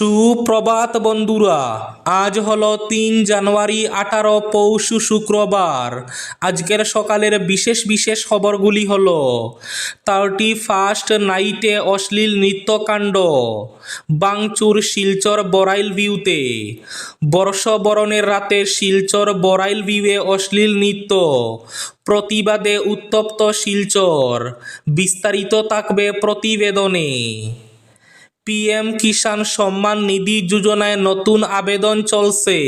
সুপ্রভাত বন্ধুরা, আজ হলো তিন জানুয়ারি আঠারো পৌষ শুক্রবার। আজকের সকালের বিশেষ বিশেষ খবরগুলি হল থার্টি ফার্স্ট নাইটে অশ্লীল নৃত্যকাণ্ড, বাংচুর শিলচর বরাইল ভিউতে বর্ষবরণের রাতে শিলচর বরাইল ভিউয়ে অশ্লীল নৃত্য, প্রতিবাদে উত্তপ্ত শিলচর, বিস্তারিত থাকবে প্রতিবেদনে। পিএম কিষাণ সম্মান নিধি যোজনায় নতুন আবেদন চলছে।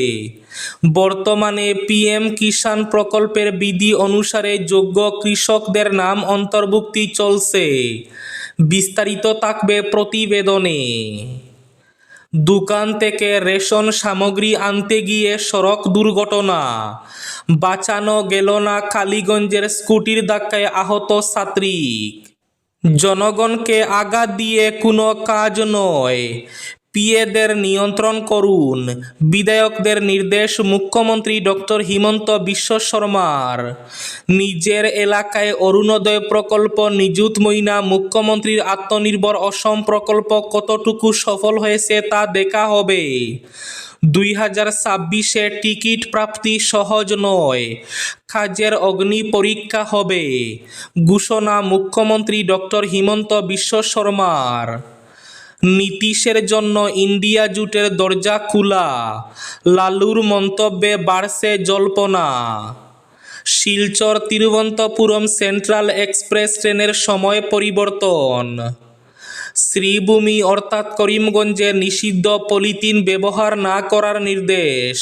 বর্তমানে পিএম কিষাণ প্রকল্পের বিধি অনুসারে যোগ্য কৃষকদের নাম অন্তর্ভুক্তি চলছে। বিস্তারিত থাকবে প্রতিবেদনে। দোকান থেকে রেশন সামগ্রী আনতে গিয়ে সড়ক দুর্ঘটনা। বাঁচানো গেল না কালীগঞ্জের স্কুটির ধাক্কায় আহত ছাত্রীক জনগণকে আঘাত দিয়ে কোনো কাজ নয়। পিএদের নিয়ন্ত্রণ করুন। বিধায়কদের নির্দেশ মুখ্যমন্ত্রী ডক্টর হিমন্ত বিশ্ব শর্মার। নিজের এলাকায় অরুণোদয় প্রকল্প নিযুত মইনা মুখ্যমন্ত্রীর আত্মনির্ভর অসম প্রকল্প কতটুকু সফল হয়েছে তা দেখা হবে। দুই হাজার ছাব্বিশে টিকিট প্রাপ্তি সহজ নয়। কাজের অগ্নি পরীক্ষা হবে। ঘোষণা মুখ্যমন্ত্রী ডক্টর হিমন্ত বিশ্ব শর্মার। নীতিশের জন্য ইন্ডিয়া জুটের দরজা খোলা। লালুর মন্তব্যে বাড়ছে জল্পনা। শিলচর তিরুবন্তপুরম সেন্ট্রাল এক্সপ্রেস ট্রেনের সময় পরিবর্তন। শ্রীভূমি অর্থাৎ করিমগঞ্জে নিষিদ্ধ পলিথিন ব্যবহার না করার নির্দেশ।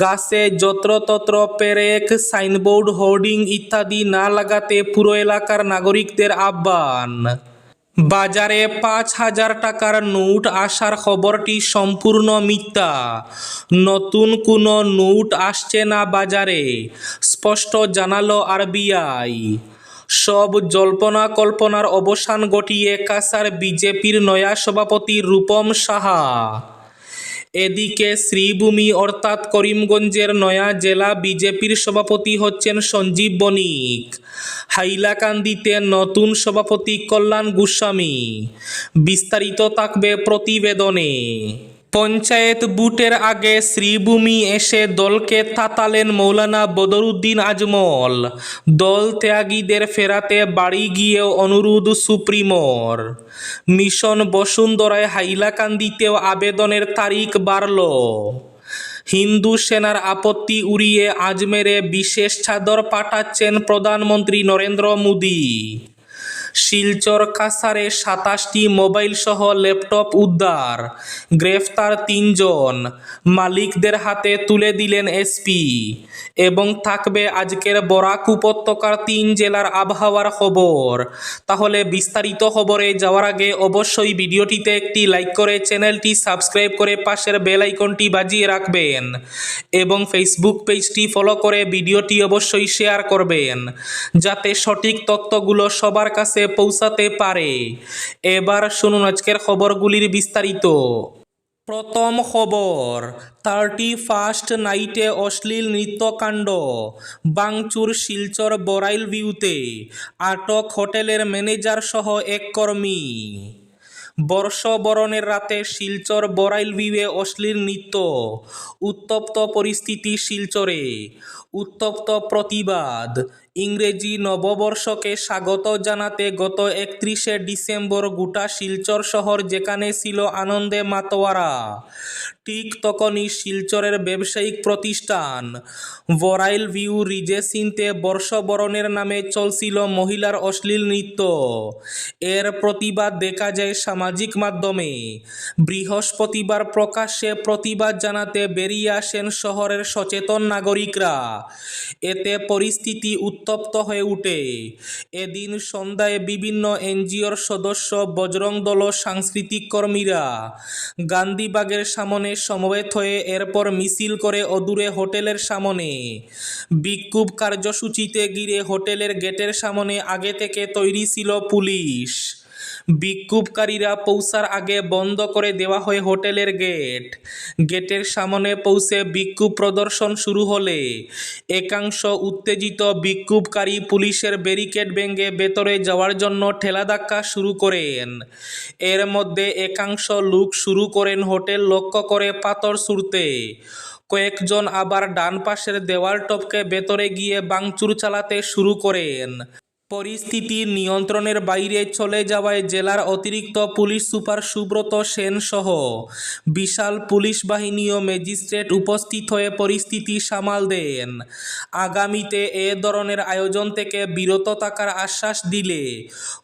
গাছে যত্রতত্র পেরেক, সাইনবোর্ড, হোর্ডিং ইত্যাদি না লাগাতে পুরো এলাকার নাগরিকদের আহ্বান। বাজারে পাঁচ হাজার টাকার নোট আসার খবরটি সম্পূর্ণ মিথ্যা। নতুন কোনো নোট আসছে না বাজারে, স্পষ্ট জানালো আরবিআই। সব জল্পনা কল্পনার অবসান ঘটিয়ে কাসার বিজেপির নয়া সভাপতি রূপম সাহা। এদিকে শ্রীভূমি অর্থাৎ করিমগঞ্জের নয়া জেলা বিজেপির সভাপতি হচ্ছেন সঞ্জীব বণিক। হাইলাকান্দিতে নতুন সভাপতি কল্যাণ গোস্বামী। বিস্তারিত থাকবে প্রতিবেদনে। পঞ্চায়েত বুটের আগে শ্রীভূমি এসে দলকে তাতালেন মৌলানা বদরুদ্দিন আজমল। দল ত্যাগীদের ফেরাতে বাড়ি গিয়েও অনুরোধ সুপ্রিমোর। মিশন বসুন্ধরায় হাইলাকান্দিতেও আবেদনের তারিখ বাড়ল। হিন্দু সেনার আপত্তি উড়িয়ে আজমেরে বিশেষ চাদর পাঠাচ্ছেন প্রধানমন্ত্রী নরেন্দ্র মোদী। শিলচর কাসারে সাতাশটি মোবাইল সহ ল্যাপটপ উদ্ধার। গ্রেফতার তিনজন। মালিকদের হাতে তুলে দিলেন এসপি। এবং থাকবে আজকের বরাক উপত্যকার তিন জেলার আবহাওয়ার খবর। তাহলে বিস্তারিত খবরে যাওয়ার আগে অবশ্যই ভিডিওটিতে একটি লাইক করে চ্যানেলটি সাবস্ক্রাইব করে পাশের বেল আইকনটি বাজিয়ে রাখবেন। এবং ফেসবুক পেজটি ফলো করে ভিডিওটি অবশ্যই শেয়ার করবেন। যাতে সঠিক তথ্যগুলো সবার কাছে পৌঁছাতে পারে। এবার শুনুন আজকের খবরগুলির বিস্তারিত। প্রথম খবর, থার্টি ফার্স্ট নাইটে অশ্লীল নৃত্যকাণ্ড, বাংচুর শিলচর বরাইল ভিউতে, আটক হোটেলের ম্যানেজার সহ এক কর্মী। বর্ষবরণের রাতে শিলচর বরাইল ভিউয়ে অশ্লীল নৃত্য, উত্তপ্ত পরিস্থিতি শিলচরে, উত্তপ্ত প্রতিবাদ ইংরেজি নববর্ষকে স্বাগত জানাতে গত একত্রিশে ডিসেম্বর গোটা শিলচর শহর যেখানে ছিল আনন্দে মাতোয়ারা। ঠিক তখনই শিলচরের ব্যবসায়িক প্রতিষ্ঠান বরাইল ভিউ রিজেসিনতে বর্ষবরণের নামে চলছিল মহিলার অশ্লীল নৃত্য। এর প্রতিবাদ দেখা যায় সামাজিক মাধ্যমে। বৃহস্পতিবার প্রকাশ্যে প্রতিবাদ জানাতে বেরিয়ে আসেন শহরের সচেতন নাগরিকরা। এতে পরিস্থিতি উত্তপ্ত হয়ে উঠে এদিন সন্ধ্যায় বিভিন্ন এনজিওর সদস্য বজরং দল সাংস্কৃতিক কর্মীরা গান্ধীবাগের সামনে সমবেত হয়ে এরপর মিছিল করে অদূরে হোটেলের সামনে। বিক্ষোভ কার্যসূচিতে গিরে হোটেলের গেটের সামনে আগে থেকে তৈরি ছিল পুলিশ। বিক্ষোভকারীরা পৌঁছার আগে বন্ধ করে দেওয়া হয় হোটেলের গেট। গেটের সামনে পৌঁছে বিক্ষোভ প্রদর্শন শুরু হলে একাংশ উত্তেজিত বিক্ষোভকারী পুলিশের ব্যারিকেড ভেঙে ভেতরে যাওয়ার জন্য ঠেলাধাক্কা শুরু করেন। এর মধ্যে একাংশ লোক শুরু করেন হোটেল লক্ষ্য করে পাথর ছুঁড়তে। কয়েকজন আবার ডান পাশের দেওয়াল টপকে ভেতরে গিয়ে বাংচুর চালাতে শুরু করেন। পরিস্থিতি নিয়ন্ত্রণের বাইরে চলে যাওয়ায় জেলার অতিরিক্ত পুলিশ সুপার সুব্রত সেন সহ বিশাল পুলিশ বাহিনী ও ম্যাজিস্ট্রেট উপস্থিত হয়ে পরিস্থিতি সামাল দেন। আগামীতে এ ধরনের আয়োজন থেকে বিরত থাকার আশ্বাস দিলে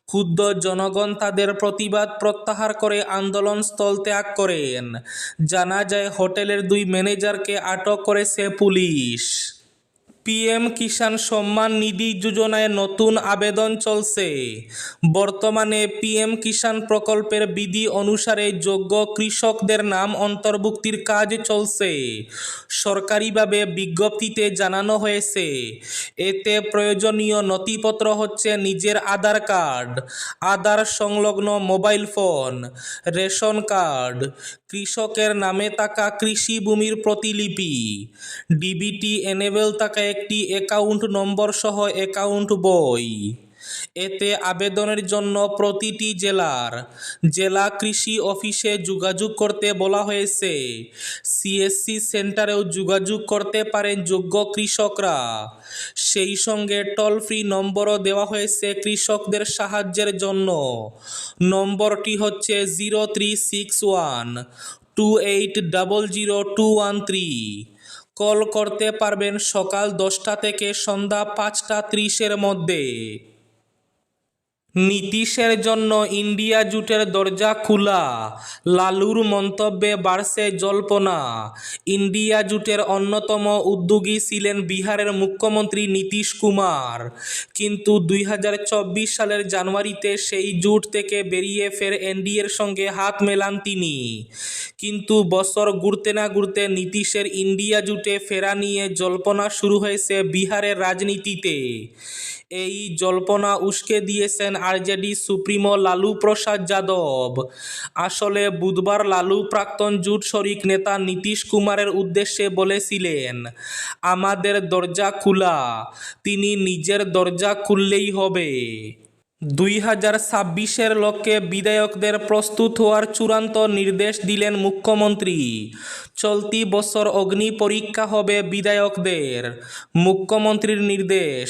ক্ষুদ্র জনগণ তাদের প্রতিবাদ প্রত্যাহার করে আন্দোলন স্থল ত্যাগ করেন। জানা যায়, হোটেলের দুই ম্যানেজারকে আটক করেছে পুলিশ। পিএম কিষাণ সম্মান নিধি যোজনায় নতুন আবেদন চলছে। বর্তমানে পিএম কিষাণ প্রকল্পের বিধি অনুসারে যোগ্য কৃষকদের নাম অন্তর্ভুক্তির কাজ চলছে। সরকারিভাবে বিজ্ঞপ্তিতে জানানো হয়েছে, এতে প্রয়োজনীয় নথিপত্র হচ্ছে নিজের আধার কার্ড, আধার সংলগ্ন মোবাইল ফোন, রেশন কার্ড কৃষকের নামে থাকা কৃষি ভূমির প্রতিলিপি। ডিবিটি এনেবেল থাকা একটি অ্যাকাউন্ট নম্বর সহ অ্যাকাউন্ট বই। এতে আবেদনের জন্য প্রতিটি জেলার জেলা কৃষি অফিসে যোগাযোগ করতে বলা হয়েছে। সিএসসি সেন্টারেও যোগাযোগ করতে পারেন যোগ্য কৃষকরা। সেই সঙ্গে টোল ফ্রি নম্বরও দেওয়া হয়েছে কৃষকদের সাহায্যের জন্য। নম্বরটি হচ্ছে zero three six one two eight double zero two one three call করতে পারবেন সকাল দশটা থেকে সন্ধ্যা পাঁচটা ত্রিশের মধ্যে। নীতিশের জন্য ইন্ডিয়া জুটের দরজা খোলা। লালুর মন্তব্যে বাড়ছে জল্পনা। ইন্ডিয়া জুটের অন্যতম উদ্যোগী ছিলেন বিহারের মুখ্যমন্ত্রী নীতিশ কুমার। কিন্তু দুই হাজার চব্বিশ সালের জানুয়ারিতে সেই জোট থেকে বেরিয়ে ফের এনডিএর সঙ্গে হাত মেলান তিনি। কিন্তু বছর ঘুরতে না ঘুরতে নীতিশের ইন্ডিয়া জুটে ফেরা নিয়ে জল্পনা শুরু হয়েছে বিহারের রাজনীতিতে। এই জল্পনা উস্কে দিয়েছেন আরজেডি সুপ্রিমো লালু প্রসাদ যাদব। আসলে বুধবার লালু প্রাক্তন জুট শরিক নেতা নীতিশ কুমারের উদ্দেশ্যে বলেছিলেন, আমাদের দরজা খোলা, তিনি নিজের দরজা খুললেই হবে। দুই হাজার ছাব্বিশের লক্ষ্যে বিধায়কদের প্রস্তুত হওয়ার চূড়ান্ত নির্দেশ দিলেন মুখ্যমন্ত্রী। চলতি বছর অগ্নি পরীক্ষা হবে বিধায়কদের। মুখ্যমন্ত্রীর নির্দেশ,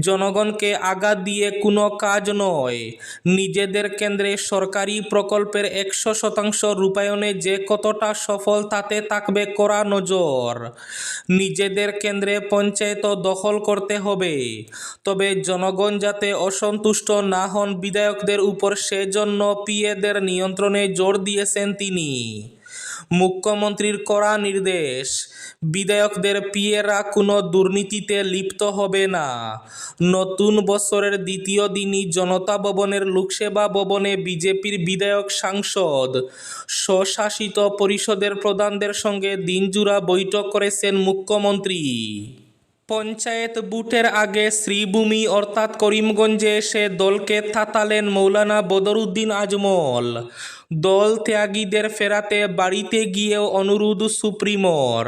জনগণকে আঘাত দিয়ে কোনো কাজ নয়। নিজেদের কেন্দ্রে সরকারি প্রকল্পের একশো শতাংশ রূপায়ণে যে কতটা সফল তাতে থাকবে কড়া নজর। নিজেদের কেন্দ্রে পঞ্চায়েত দখল করতে হবে। তবে জনগণ যাতে অসন্তুষ্ট না হন বিধায়কদের উপর, সেজন্য পিএদের নিয়ন্ত্রণে জোর দিয়েছেন তিনি। মুখ্যমন্ত্রীর কড়া নির্দেশ, বিধায়কদের পিএরা কোনো দুর্নীতিতে লিপ্ত হবে না। নতুন বছরের দ্বিতীয় দিনই জনতা ভবনের লোকসেবা ভবনে বিজেপির বিধায়ক সাংসদ, স্বশাসিত পরিষদের প্রধানদের সঙ্গে দিনজুড়া বৈঠক করেছেন মুখ্যমন্ত্রী। পঞ্চায়েত বুটের আগে শ্রীভূমি অর্থাৎ করিমগঞ্জে এসে দলকে থাতালেন মৌলানা বদরুদ্দিন আজমল। দল ত্যাগীদের ফেরাতে বাড়িতে গিয়েও অনুরোধ সুপ্রিমোর।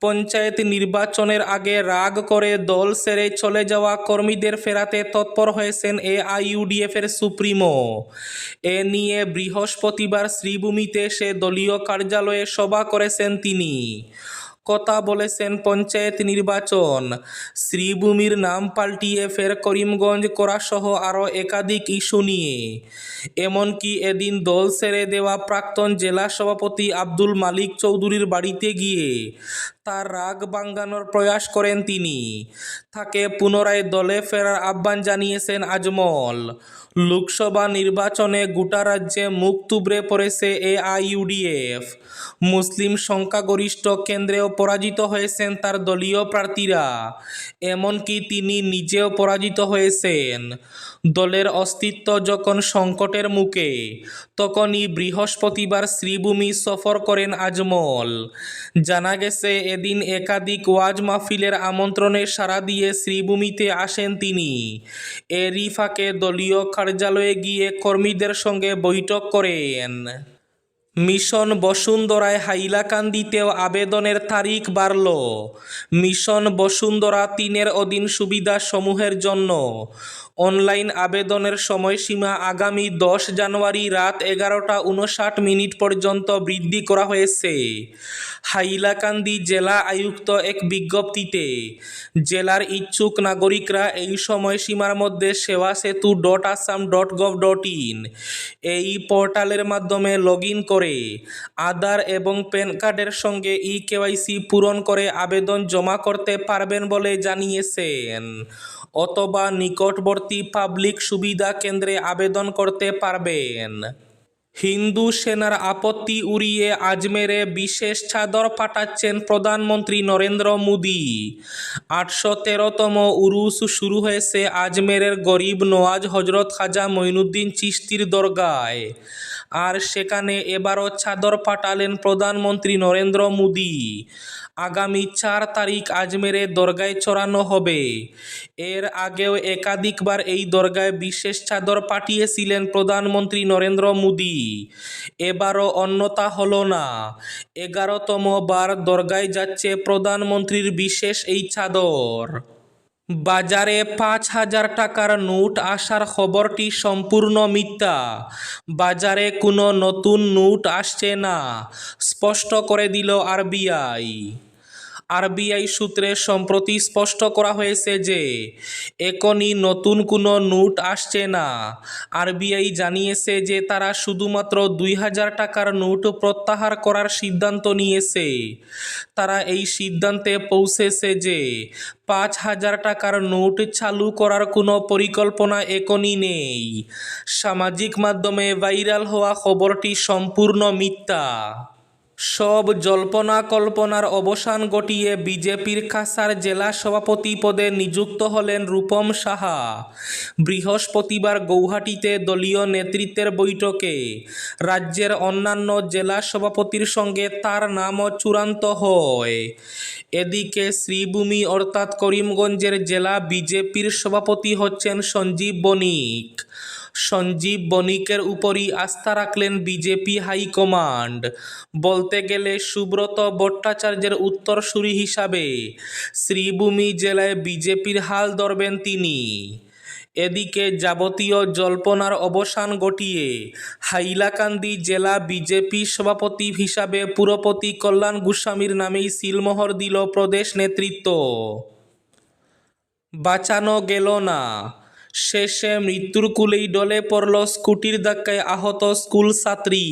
পঞ্চায়েত নির্বাচনের আগে রাগ করে দল সেরে চলে যাওয়া কর্মীদের ফেরাতে তৎপর হয়েছেন এ এআইইউডিএফের সুপ্রিমো। এ নিয়ে বৃহস্পতিবার শ্রীভূমিতে এসে দলীয় কার্যালয়ে সভা করেছেন তিনি। কথা বলেছেন পঞ্চায়েত নির্বাচন। শ্রীভূমির নাম পাল্টিয়ে ফের করিমগঞ্জ করা সহ আরও একাধিক ইস্যু নিয়ে। এমনকি এদিন দল ছেড়ে দেওয়া প্রাক্তন জেলা সভাপতি আব্দুল মালিক চৌধুরীর বাড়িতে গিয়ে তার রাগ ভাঙানোর প্রয়াস করেন তিনি। তাকে পুনরায় দলে ফেরার আহ্বান জানিয়েছেন আজমল। লোকসভা নির্বাচনে গোটা রাজ্যে মুখ তুবড়ে পড়েছে এআইইউডিএফ। মুসলিম সংখ্যাগরিষ্ঠ কেন্দ্রেও পরাজিত হয়েছেন তার দলীয় প্রার্থীরা। এমনকি তিনি নিজেও পরাজিত হয়েছেন। দলের অস্তিত্ব যখন সংকটের মুখে, তখনই বৃহস্পতিবার শ্রীভূমি সফর করেন আজমল। জানা গেছে, এদিন একাধিক ওয়াজ মাহফিলের আমন্ত্রণে সাড়া দিয়ে শ্রীভূমিতে আসেন তিনি। এরই ফাঁকে দলীয় কার্যালয়ে গিয়ে কর্মীদের সঙ্গে বৈঠক করেন। মিশন বসুন্ধরায় হাইলাকান্দিতেও আবেদনের তারিখ বাড়ল। মিশন বসুন্ধরা তিনের অধীন সুবিধা সমূহের জন্য অনলাইন আবেদনের সময়সীমা আগামী দশ জানুয়ারি রাত এগারোটা উনষাট মিনিট পর্যন্ত বৃদ্ধি করা হয়েছে। হাইলাকান্দি জেলা আয়ুক্ত এক বিজ্ঞপ্তিতে, জেলার ইচ্ছুক নাগরিকরা এই সময়সীমার মধ্যে Seva Setu dot Assam dot gov dot in, এই পোর্টালের মাধ্যমে লগ ইন করে, আধার এবং প্যান কার্ডের সঙ্গে ই কেওয়াইসি পূরণ করে আবেদন জমা করতে পারবেন বলে জানিয়েছেন। অথবা নিকটবর্তী পাবলিক সুবিধা কেন্দ্রে আবেদন করতে পারবেন। হিন্দু সেনার আপত্তি উড়িয়ে আজমেরে বিশেষ চাদর পাঠাচ্ছেন প্রধানমন্ত্রী নরেন্দ্র মোদী। আটশো তেরোতম উরুস শুরু হয়েছে আজমেরের গরিব নওয়াজ হজরত খাজা মঈনুদ্দিন চিস্তির দরগায়। আর সেখানে এবারও চাদর পাঠালেন প্রধানমন্ত্রী নরেন্দ্র মোদী। আগামী চার তারিখ আজমেরে দরগায় চড়ানো হবে। এর আগেও একাধিকবার এই দরগায় বিশেষ চাদর পাঠিয়েছিলেন প্রধানমন্ত্রী নরেন্দ্র মোদী। এবারও অন্যতা হলো না। এগারোতম বার দরগায় যাচ্ছে প্রধানমন্ত্রীর বিশেষ এই চাদর। বাজারে পাঁচ হাজার টাকার নোট আসার খবরটি সম্পূর্ণ মিথ্যা। বাজারে কোনো নতুন নোট আসছে না, স্পষ্ট করে দিল আরবিআই। আরবিআই সূত্রে সম্প্রতি স্পষ্ট করা হয়েছে যে, এখনই নতুন কোনো নোট আসছে না। আরবিআই জানিয়েছে যে, তারা শুধুমাত্র দুই হাজার টাকার নোট প্রত্যাহার করার সিদ্ধান্ত নিয়েছে। তারা এই সিদ্ধান্তে পৌঁছেছে যে, পাঁচ হাজার টাকার নোট চালু করার কোনো পরিকল্পনা এখনই নেই। সামাজিক মাধ্যমে ভাইরাল হওয়া খবরটি সম্পূর্ণ মিথ্যা। সব জল্পনা কল্পনার অবসান ঘটিয়ে বিজেপির কাছাড় জেলা সভাপতি পদে নিযুক্ত হলেন রূপম সাহা। বৃহস্পতিবার গৌহাটিতে দলীয় নেতৃত্বের বৈঠকে রাজ্যের অন্যান্য জেলা সভাপতির সঙ্গে তার নামও চূড়ান্ত হয়। এদিকে শ্রীভূমি অর্থাৎ করিমগঞ্জের জেলা বিজেপির সভাপতি হচ্ছেন সঞ্জীব বণিক। সঞ্জীব বণিকের উপরই আস্থা রাখলেন বিজেপি হাইকমান্ড। বলতে গেলে সুব্রত ভট্টাচার্যের উত্তরসূরি হিসাবে শ্রীভূমি জেলায় বিজেপির হাল ধরবেন তিনি। এদিকে যাবতীয় জল্পনার অবসান ঘটিয়ে হাইলাকান্দি জেলা বিজেপি সভাপতি হিসাবে পুরপতি কল্যাণ গোস্বামীর নামেই সিলমোহর দিল প্রদেশ নেতৃত্ব। বাঁচানো গেল না। শেষে মৃত্যুর কুলেই ডলে পড়ল স্কুটির ধাক্কায় আহত স্কুল ছাত্রী।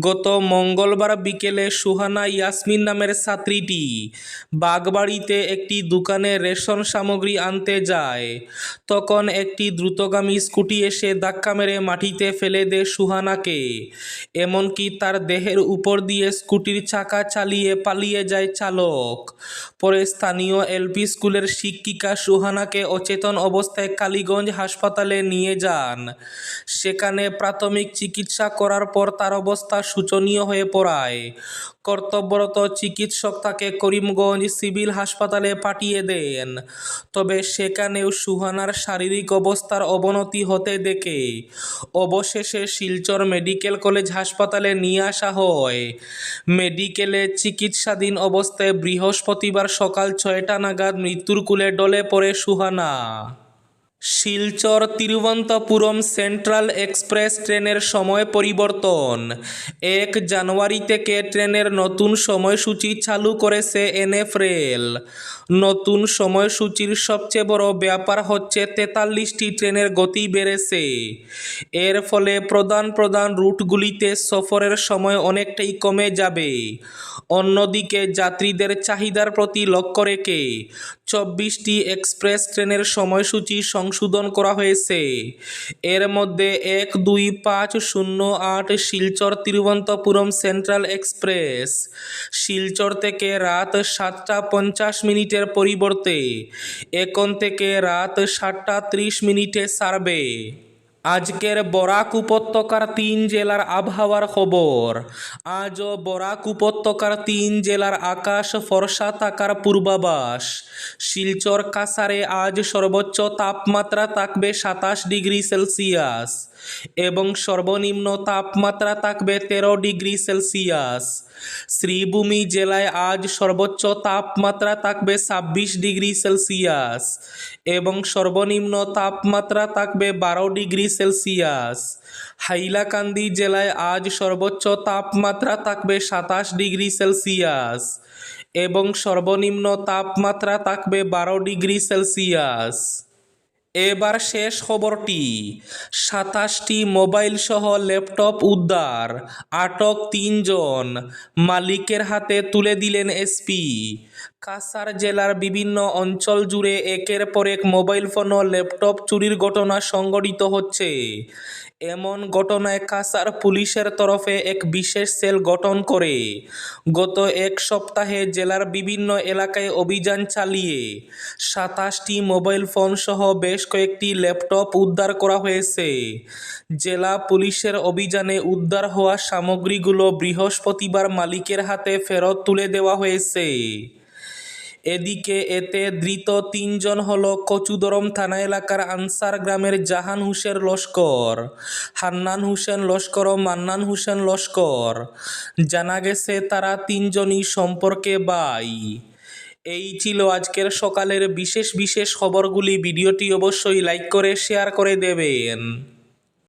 গত মঙ্গলবার বিকেলে সুহানা ইয়াসমিন নামের ছাত্রীটি বাগবাড়িতে একটি দোকানে রেশন সামগ্রী আনতে যায়। তখন একটি দ্রুতগামী স্কুটি এসে ধাক্কা মেরে মাটিতে ফেলে দেয় সুহানাকে। এমনকি তার দেহের উপর দিয়ে স্কুটির চাকা চালিয়ে পালিয়ে যায় চালক। পরে স্থানীয় এলপি স্কুলের শিক্ষিকা সুহানাকে অচেতন অবস্থায় কালীগঞ্জ হাসপাতালে নিয়ে যান। সেখানে প্রাথমিক চিকিৎসা করার পর তার অবস্থা শোচনীয় হয়ে পড়ায়। কর্তব্যরত চিকিৎসক তাকে করিমগঞ্জ সিভিল হাসপাতালে পাঠিয়ে দেন। তবে সেখানেও সুহানার শারীরিক অবস্থার অবনতি হতে দেখে অবশেষে শিলচর মেডিকেল কলেজ হাসপাতালে নিয়ে আসা হয়। মেডিকেলে চিকিৎসাধীন অবস্থায় বৃহস্পতিবার সকাল ছয়টা নাগাদ মৃত্যুর কুলে ডলে পড়ে সুহানা। শিলচর তিরুবন্তপুরম সেন্ট্রাল এক্সপ্রেস ট্রেনের সময় পরিবর্তন। এক জানুয়ারি থেকে ট্রেনের নতুন সময়সূচি চালু করেছে এনএফ রেল। নতুন সময়সূচির সবচেয়ে বড় ব্যাপার হচ্ছে তেতাল্লিশটি ট্রেনের গতি বেড়েছে। এর ফলে প্রধান প্রধান রুটগুলিতে সফরের সময় অনেকটাই কমে যাবে। অন্যদিকে যাত্রীদের চাহিদার প্রতি লক্ষ্য রেখে চব্বিশটি এক্সপ্রেস ট্রেনের সময়সূচি সংশোধন করা হয়েছে। এর মধ্যে এক, দুই, পাঁচ, শূন্য, আট শিলচর তিরুবনন্তপুরম সেন্ট্রাল এক্সপ্রেস। শিলচর থেকে রাত সাতটা পঞ্চাশ মিনিটের পরিবর্তে এখন থেকে রাত সাতটা ত্রিশ মিনিটে ছাড়বে আজকের বরাক উপত্যকার তিন জেলার আবহাওয়ার খবর। আজও বরাক উপত্যকার তিন জেলার আকাশ ফর্সা থাকার পূর্বাভাস। শিলচর কাসারে আজ সর্বোচ্চ তাপমাত্রা থাকবে সাতাশ ডিগ্রি সেলসিয়াস এবং সর্বনিম্ন তাপমাত্রা থাকবে তেরো ডিগ্রি সেলসিয়াস। শ্রীভূমি জেলায় আজ সর্বোচ্চ তাপমাত্রা থাকবে ছাব্বিশ ডিগ্রি সেলসিয়াস এবং সর্বনিম্ন তাপমাত্রা থাকবে বারো ডিগ্রি সেলসিয়াস। হাইলাকান্দি জেলায় আজ সর্বোচ্চ তাপমাত্রা থাকবে সাতাশ ডিগ্রি সেলসিয়াস এবং সর্বনিম্ন তাপমাত্রা থাকবে বারো ডিগ্রি সেলসিয়াস। এবার শেষ খবরটি। সাতাশটি মোবাইল সহ ল্যাপটপ উদ্ধার, আটক তিনজন। মালিকের হাতে তুলে দিলেন এসপি। কাসার জেলার বিভিন্ন অঞ্চল জুড়ে একের পর এক মোবাইল ফোন ও ল্যাপটপ চুরির ঘটনা সংঘটিত হচ্ছে। এমন ঘটনায় কাসার পুলিশের তরফে এক বিশেষ সেল গঠন করে। গত এক সপ্তাহে জেলার বিভিন্ন এলাকায় অভিযান চালিয়ে সাতাশটি মোবাইল ফোন সহ বেশ কয়েকটি ল্যাপটপ উদ্ধার করা হয়েছে। জেলা পুলিশের অভিযানে উদ্ধার হওয়া সামগ্রীগুলো বৃহস্পতিবার মালিকের হাতে ফেরত তুলে দেওয়া হয়েছে। এদিকে এতে ধৃত তিনজন হল কচুদরম থানা এলাকার আনসার গ্রামের জাহান হোসেন লস্কর, হান্নান হুসেন লস্কর ও মান্নান হুসেন লস্কর। জানা গেছে তারা তিনজনই সম্পর্কে বাই। এই ছিল আজকের সকালের বিশেষ বিশেষ খবরগুলি। ভিডিওটি অবশ্যই লাইক করে, শেয়ার করে দেবেন।